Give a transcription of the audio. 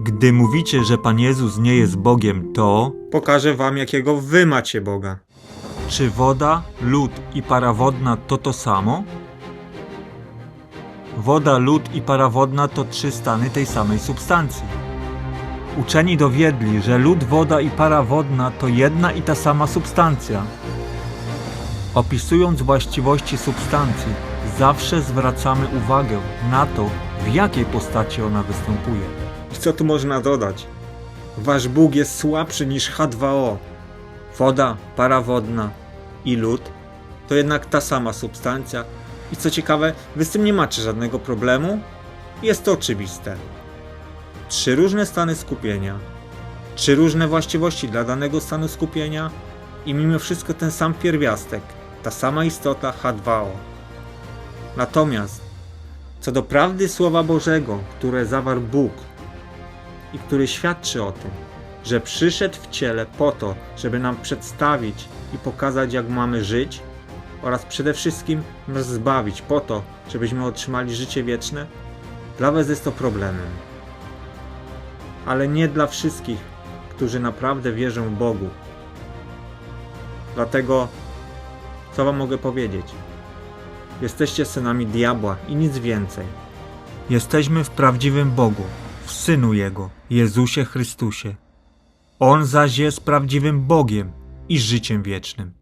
Gdy mówicie, że Pan Jezus nie jest Bogiem, to Pokażę wam, jakiego wy macie Boga. czy woda, lód i para wodna to to samo? Woda, lód i para wodna to trzy stany tej samej substancji. Uczeni dowiedli, że lód, woda i para wodna to jedna i ta sama substancja. Opisując właściwości substancji, zawsze zwracamy uwagę na to, w jakiej postaci ona występuje. Co tu można dodać? Wasz Bóg jest słabszy niż H2O. Woda, para wodna i lód to jednak ta sama substancja. I co ciekawe, wy z tym nie macie żadnego problemu? Jest to oczywiste. Trzy różne stany skupienia, trzy różne właściwości dla danego stanu skupienia i mimo wszystko ten sam pierwiastek, ta sama istota H2O. Natomiast co do prawdy Słowa Bożego, które zawarł Bóg i który świadczy o tym, że przyszedł w ciele po to, żeby nam przedstawić i pokazać, jak mamy żyć, oraz przede wszystkim nas zbawić po to, żebyśmy otrzymali życie wieczne, dla Was jest to problemem. Ale nie dla wszystkich, którzy naprawdę wierzą w Bogu. Dlatego, co Wam mogę powiedzieć? Jesteście synami diabła i nic więcej. Jesteśmy w prawdziwym Bogu, w Synu Jego, Jezusie Chrystusie. On zaś jest prawdziwym Bogiem i życiem wiecznym.